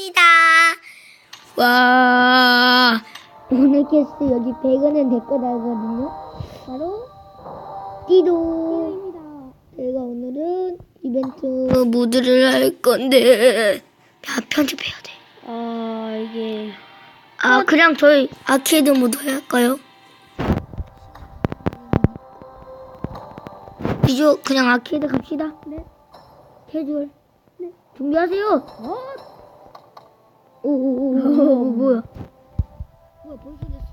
반갑습니다. 와, 오늘 캐스트 여기 100원은 내 거라거든요. 바로, 띠도. 제가 오늘은 이벤트 모드를 할 건데, 야, 편집해야 돼. 아 이게 아, 그냥 저희 아케이드 모드 할까요? 이제 그냥 아케이드 갑시다. 네. 캐주얼. 네. 준비하세요. 어? 오오오오 뭐야? 뭐야 벌써 됐어.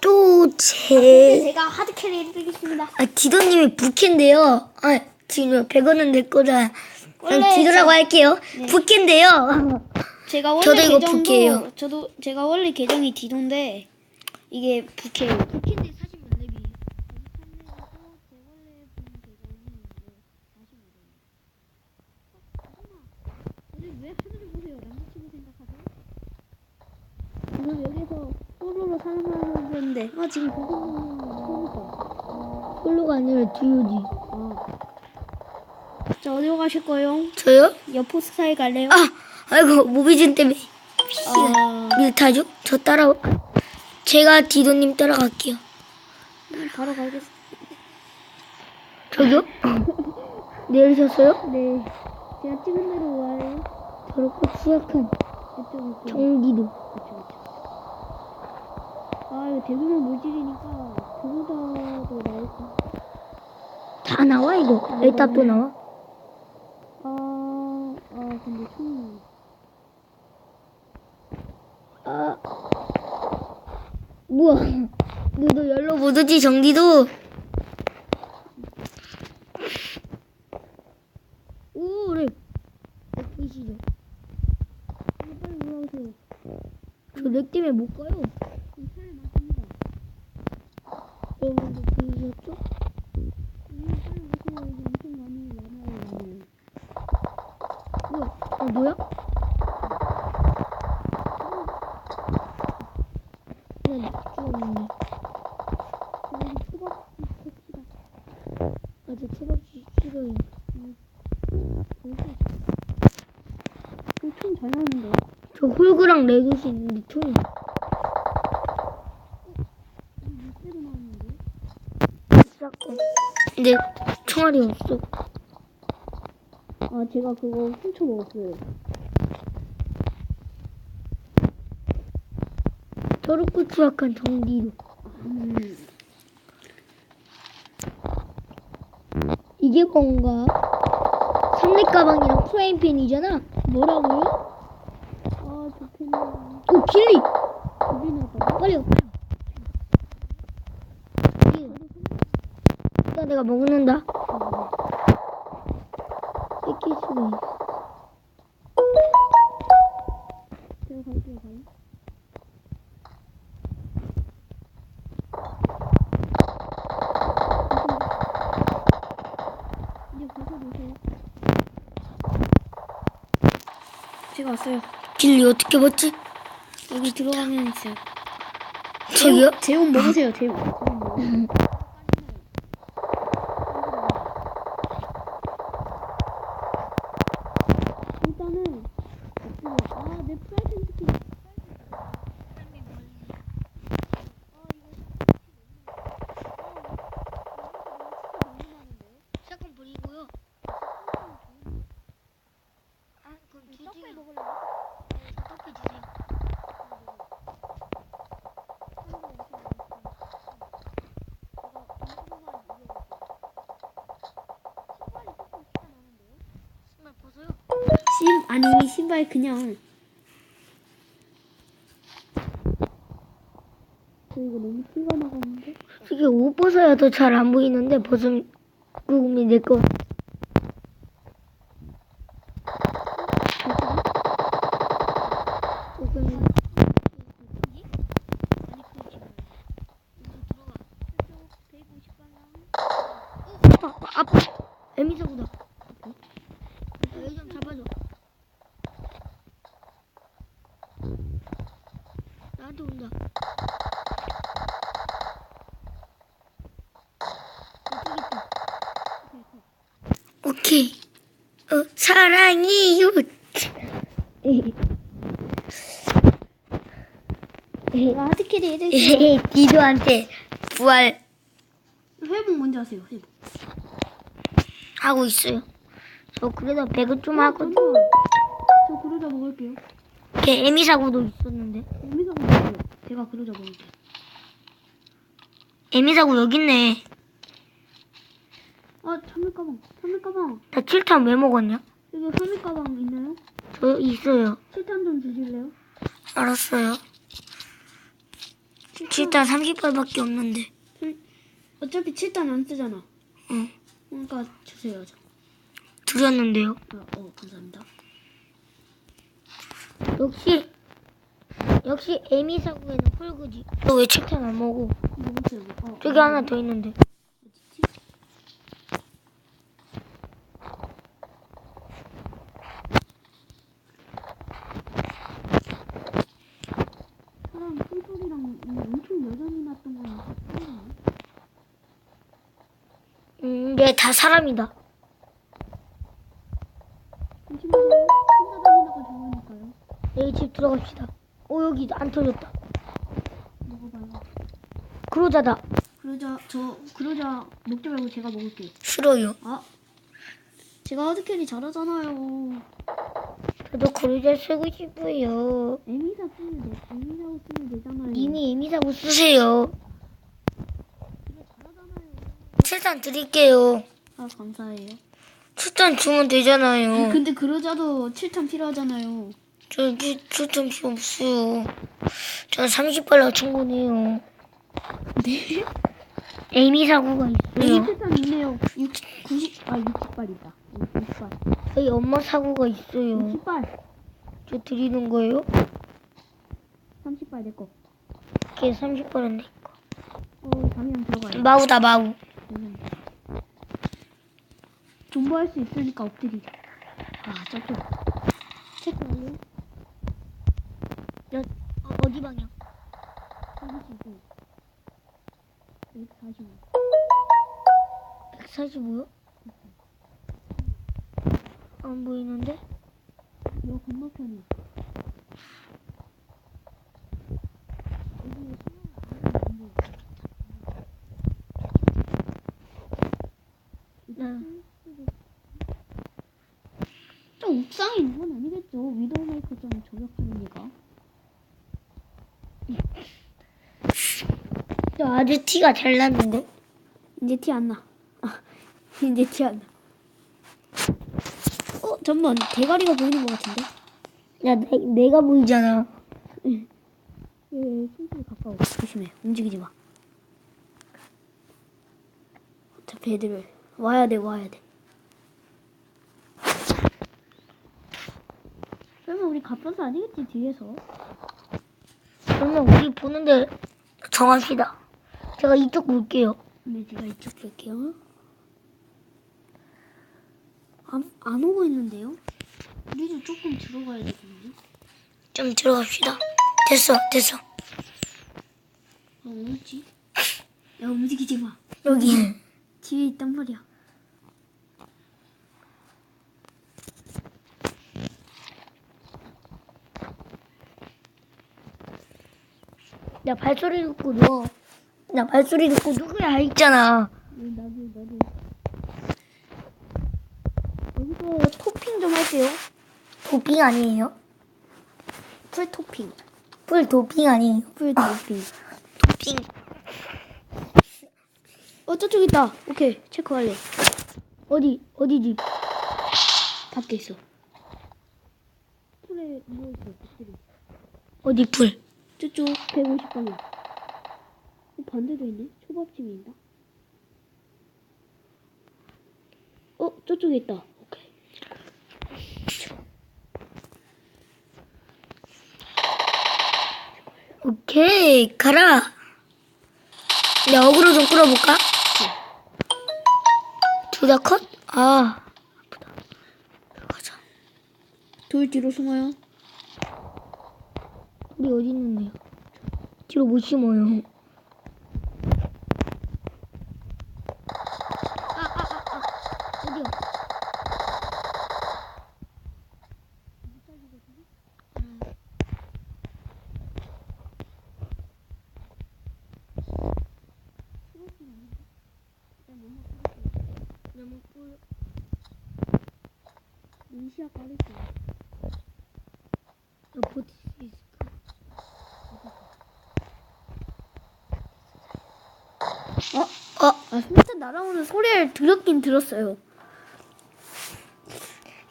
또 제 제가 하드 캐리 해드리겠습니다. 아, 디도님이 부캐인데요. 아, 지금 100원은 내 거라. 그냥 디도라고 저- 할게요. 네. 부캐인데요. 제가 원래 저도 이거 계정도 부캐예요. 저도 제가 원래 계정이 디도인데 이게 부캐예요. 부캐인데 사실 몇 렙이에요? 왜 하늘을 보세요? 남자친구 생각하세요? 지금 여기서 솔로로 사는 사람인데 아 지금 그거 솔로가 아니라 듀오지. 자 어디로 가실 거예요? 저요? 여포 스타일 갈래요? 아, 아이고 모비진 때문에 아, 밀타죠? 저 따라 제가 디도님 따라갈게요. 바로 가겠습니다. 저기요? 내리셨어요? 네. 제가 찍은 대로 와요. 저렇게 취약한 이쪽으로. 정디도. 아 이거 대규모 물질이니까 그보다도 나올까? 다 나와 이거. 일단 또 나와. 아, 아 근데 총 아, 뭐야? 너도 열로 못 오지 정디도. 오, 그래. 보이시죠? 빨리 올라오세요. 저렉 때문에 못 가요. 차에 맞습니다. 여러분들 보이셨죠? 엄청. 뭐야? 그냥 죽었네. 여기 초밥 봅시다. 아, 저 초밥집 싫어요. 총잘 나오는데. 저 홀그랑 레드시 있는데 총이. 물때도 나오는데. 싹고. 근데 총알이 없어. 아 제가 그거 훔쳐 먹었어요. 저렇게 추악한 정디로. 음. 이게 뭔가? 삼렙 가방이랑 프라이팬이잖아. 뭐라고요? 아 좋겠네요. 오, 길리! 두개 나왔다. 빨리 가. 일단 내가 먹는다. 뺏길 수가 있어. 제가 갈게요. 가요. 이제 가서 보세요. 제가 왔어요. 길리 어떻게 먹지? 여기 들어가면 있어요. 저기요? 제옷 먹으세요. 제 옷. 일단은 아내 프라이팬 스킨 샷건 버리고요. 아, 그럼 떡볶이 주세요. 먹을래? 떡볶이 주세요. 신발 벗어요? 신 아니 신발 그냥 저 이거 너무 티가 나갔는데 솔직히 옷 벗어야 더 잘 안 보이는데 벗으면 구금이 내 거. 조금 아, 아파. 에미사구다. 여기 좀 잡아줘. 나한테 온다. 저기 있다. 어, 사랑이요. 내가 해드릴게요. 예, 디도한테 부활 회복 먼저 하세요. 회복. 하고 있어요. 저 그래도 배그 좀 아, 하고 잠깐만. 저 그러자 먹을게요. 걔 에미 사고도 있었는데 에미 사고 먹어요. 제가 그러자 먹을게요. 에미 사고 여기 있네. 아, 참외 가방. 참외 가방. 나 7탄 왜 먹었냐? 여기 참외 가방 있나요? 저 있어요. 7탄 좀 주실래요? 알았어요. 7탄 30발밖에 없는데. 어차피 7탄 안 쓰잖아. 응. 그러니까 주세요. 저. 드렸는데요. 아, 어, 감사합니다. 역시 역시 에미 사고에는 홀그지. 너왜 7탄 안 먹어? 먹었어요. 어, 저기 하나 더 있는데. 어디지? 사람 숨소리랑 엄청 여전히 났던 건 같은데. 음, 얘 다 사람이다. 여기 집 들어갑시다. 오 여기 안 터졌다. 그러자다. 그러자 저 그러자 먹지 말고 제가 먹을게요. 싫어요. 아, 제가 하드캐리 잘하잖아요. 저도 그러자 쓰고 싶어요. 에미사 쓰면 돼. 에미사고 쓰면 되잖아요. 이미 에미 사고 쓰세요. 제가 잘하잖아요. 7탄 드릴게요. 아 감사해요. 7탄 주면 되잖아요. 근데 그러자도 7탄 필요하잖아요. 저기 7탄 필요 없어요. 전 30발로 충분해요. 네? 에미 사고가 여기 있어요. 7탄 있네요. 60, 90, 아 60발이다. 60발. 저희 엄마 사고가 있어요. 60발. 저 드리는 거예요? 30발 내 거. 걔 30발은 내 거. 어, 잠이랑 들어가요. 마우다 마우. 존버할 수 있으니까 엎드리자. 아, 저쪽. 체크 완료. 여, 어, 어디 방향? 125. 145. 145요? 안 보이는데? 요 건너편이야. 여기 안 보여. 네. 저 옥상에 있는 건 아니겠죠? 위도우메이커 좀 저격하는 얘가. 저 아주 티가 잘 났는데? 이제 티 안 나. 아, 이제 티 안 나. 어, 잠만 대가리가 보이는 것 같은데? 야, 내, 내가 보이잖아. 예, 손톱이 가까워. 조심해. 움직이지 마. 어차피 애들을 와야 돼, 와야 돼. 설마 우리 갑분스 아니겠지, 뒤에서? 그러면 우리 보는데 정합시다. 제가 이쪽 볼게요. 네, 제가 이쪽 볼게요. 안, 안 오고 있는데요? 우리도 조금 들어가야 되거든요. 좀 들어갑시다. 됐어, 됐어. 아, 어디지? 야, 움직이지 마. 여기. 뒤에 있단 말이야. 야, 발소리 듣고 누워. 야, 발소리 듣고 누구야 있잖아. 네, 나도, 나도. 여기서 토핑 좀 할게요. 도핑 아니에요? 풀 토핑. 풀 도핑 아니에요? 풀 토핑. 도핑. 어, 저쪽 있다. 오케이, 체크 완료. 어디, 어디지? 밖에 있어. 풀에 누워있어, 풀이. 어디 풀? 저쪽 150방향. 어, 반대도 있네. 초밥집이 있다. 어, 저쪽에 있다. 오케이. 오케이, 가라. 야, 어그로 좀 끌어볼까? 둘 다 컷? 아, 아프다. 들어가자. 돌 뒤로 숨어요. 우리 어디 있는데요? 뒤로 못 심어요. 인시아 빠르지. 나 보트 아, 스미트 날아오는 소리를 들었긴 들었어요.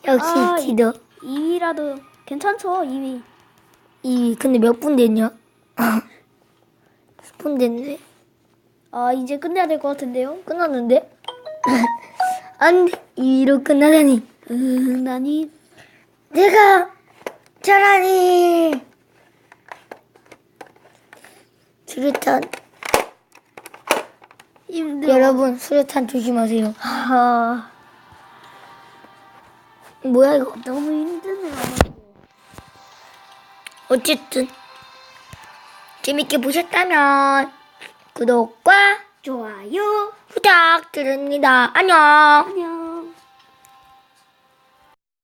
역시 아, 티더 2위라도 괜찮죠, 2위. 이 근데 몇 분 됐냐? 10분 됐네 아, 이제 끝내야 될 것 같은데요? 끝났는데? 안돼 2위로 끝나다니 음, 나니. 내가 잘하니 수류탄 힘들어. 여러분 수류탄 조심하세요 아, 뭐야 이거 너무 힘드네요. 어쨌든 재밌게 보셨다면 구독과 좋아요. 부탁드립니다 안녕 안녕.